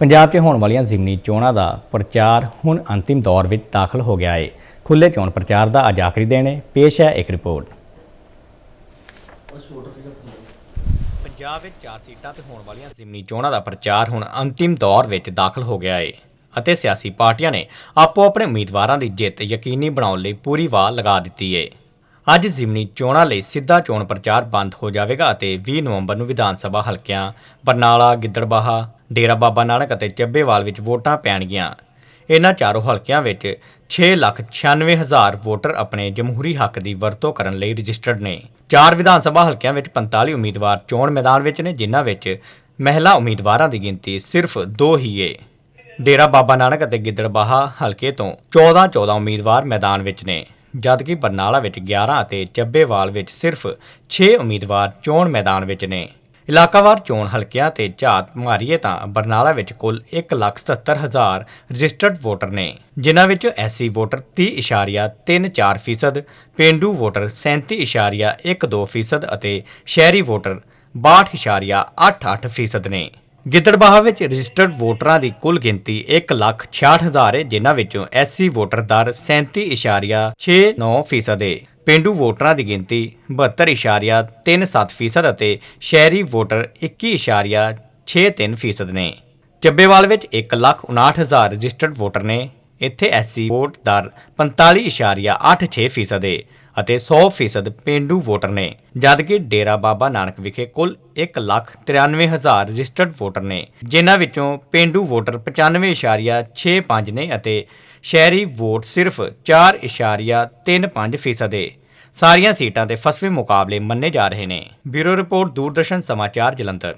ਪੰਜਾਬ 'ਚ ਹੋਣ ਵਾਲੀਆਂ ਜ਼ਿਮਨੀ ਚੋਣਾਂ ਦਾ ਪ੍ਰਚਾਰ ਹੁਣ ਅੰਤਿਮ ਦੌਰ ਵਿੱਚ ਦਾਖਲ ਹੋ ਗਿਆ ਹੈ ਖੁੱਲੇ ਚੋਣ ਪ੍ਰਚਾਰ ਦਾ ਅੱਜ ਆਖਰੀ ਦਿਨ ਹੈ ਪੇਸ਼ ਹੈ ਇੱਕ ਰਿਪੋਰਟ। ਪੰਜਾਬ ਵਿੱਚ ਚਾਰ ਸੀਟਾਂ ਤੇ ਹੋਣ ਵਾਲੀਆਂ ਜ਼ਿਮਨੀ ਚੋਣਾਂ ਦਾ ਪ੍ਰਚਾਰ ਹੁਣ ਅੰਤਿਮ ਦੌਰ ਵਿੱਚ ਦਾਖਲ ਹੋ ਗਿਆ ਹੈ ਅਤੇ ਸਿਆਸੀ ਪਾਰਟੀਆਂ ਨੇ ਆਪੋ ਆਪਣੇ ਉਮੀਦਵਾਰਾਂ ਦੀ ਜਿੱਤ ਯਕੀਨੀ ਬਣਾਉਣ ਲਈ ਪੂਰੀ ਵਾਹ ਲਗਾ ਦਿੱਤੀ ਹੈ ਅੱਜ ਜ਼ਿਮਨੀ ਚੋਣਾਂ ਲਈ ਸਿੱਧਾ ਚੋਣ ਪ੍ਰਚਾਰ ਬੰਦ ਹੋ ਜਾਵੇਗਾ ਅਤੇ 20 ਨਵੰਬਰ ਨੂੰ ਵਿਧਾਨ ਸਭਾ ਹਲਕਿਆਂ ਬਰਨਾਲਾ, ਗਿੱਦੜਬਾਹਾ ਡੇਰਾ ਬਾਬਾ ਨਾਨਕ ਅਤੇ ਚੱਬੇਵਾਲ ਵਿੱਚ ਵੋਟਾਂ ਪੈਣਗੀਆਂ। ਇਹਨਾਂ ਚਾਰੋਂ ਹਲਕਿਆਂ ਵਿੱਚ 6,96,000 ਵੋਟਰ ਆਪਣੇ ਜਮਹੂਰੀ ਹੱਕ ਦੀ ਵਰਤੋਂ ਕਰਨ ਲਈ ਰਜਿਸਟਰਡ ਨੇ। ਚਾਰ ਵਿਧਾਨ ਸਭਾ ਹਲਕਿਆਂ ਵਿੱਚ 45 ਉਮੀਦਵਾਰ ਚੋਣ ਮੈਦਾਨ ਵਿੱਚ ਨੇ ਜਿਨ੍ਹਾਂ ਵਿੱਚ ਮਹਿਲਾ ਉਮੀਦਵਾਰਾਂ ਦੀ ਗਿਣਤੀ ਸਿਰਫ ਦੋ ਹੀ ਏ। ਡੇਰਾ ਬਾਬਾ ਨਾਨਕ ਅਤੇ ਗਿੱਦੜਬਾਹਾ ਹਲਕੇ ਤੋਂ 14-14 ਉਮੀਦਵਾਰ ਮੈਦਾਨ ਵਿੱਚ ਨੇ ਜਦਕਿ ਬਰਨਾਲਾ ਵਿੱਚ 11 ਅਤੇ ਚੱਬੇਵਾਲ ਵਿੱਚ ਸਿਰਫ 6 ਉਮੀਦਵਾਰ ਚੋਣ ਮੈਦਾਨ ਵਿੱਚ ਨੇ। ਇਲਾਕਾਵਾਰ ਚੋਣ ਹਲਕਿਆਂ ਤੇ ਝਾਤ ਮਾਰੀਏ ਤਾਂ ਬਰਨਾਲਾ ਵਿੱਚ ਕੁੱਲ 177000 ਰਜਿਸਟਰਡ ਵੋਟਰ ਨੇ ਜਿਨ੍ਹਾਂ ਵਿੱਚ ਐਸਸੀ ਵੋਟਰ 30.34% ਫੀਸਦ, ਪੇਂਡੂ ਵੋਟਰ 37.12% ਫੀਸਦ ਅਤੇ ਸ਼ਹਿਰੀ ਵੋਟਰ 62.88% ਫੀਸਦ ਨੇ। ਗਿੱਦੜਬਾਹਾ ਵਿੱਚ ਰਜਿਸਟਰਡ ਵੋਟਰਾਂ ਦੀ ਕੁੱਲ ਗਿਣਤੀ 166000 ਹੈ, ਜਿਨ੍ਹਾਂ ਵਿੱਚੋਂ ਐਸਸੀ ਵੋਟਰ ਦਰ 37.69% ਫੀਸਦ ਹੈ। ਪੇਂਡੂ ਵੋਟਰਾਂ ਦੀ ਗਿਣਤੀ 72.37% ਫੀਸਦ ਅਤੇ ਸ਼ਹਿਰੀ ਵੋਟਰ 21.63% ਫੀਸਦ ਨੇ। ਚੱਬੇਵਾਲ ਵਿੱਚ 159000 ਰਜਿਸਟਰਡ ਵੋਟਰ ਨੇ। ਇੱਥੇ ਐਸਸੀ ਵੋਟ ਦਰ 45.86% ਫੀਸਦ ਹੈ। ਅਤੇ 100% ਪੇਂਡੂ ਵੋਟਰ ਨੇ ਜਦਕਿ ਡੇਰਾ ਬਾਬਾ ਨਾਨਕ ਵਿਖੇ ਕੁੱਲ 193000 ਰਜਿਸਟਰਡ ਵੋਟਰ ਨੇ, ਜਿਨ੍ਹਾਂ ਵਿੱਚੋਂ ਪੇਂਡੂ ਵੋਟਰ 95.65 ਨੇ ਅਤੇ ਸ਼ਹਿਰੀ ਵੋਟ ਸਿਰਫ 4.35% ਫੀਸਦ ਹੈ ਸਾਰੀਆਂ ਸੀਟਾਂ ਤੇ ਫਸਵੇਂ ਮੁਕਾਬਲੇ ਮੰਨੇ ਜਾ ਰਹੇ ਨੇ। ਬਿਊਰੋ ਰਿਪੋਰਟ, ਦੂਰਦਰਸ਼ਨ ਸਮਾਚਾਰ ਜਲੰਧਰ।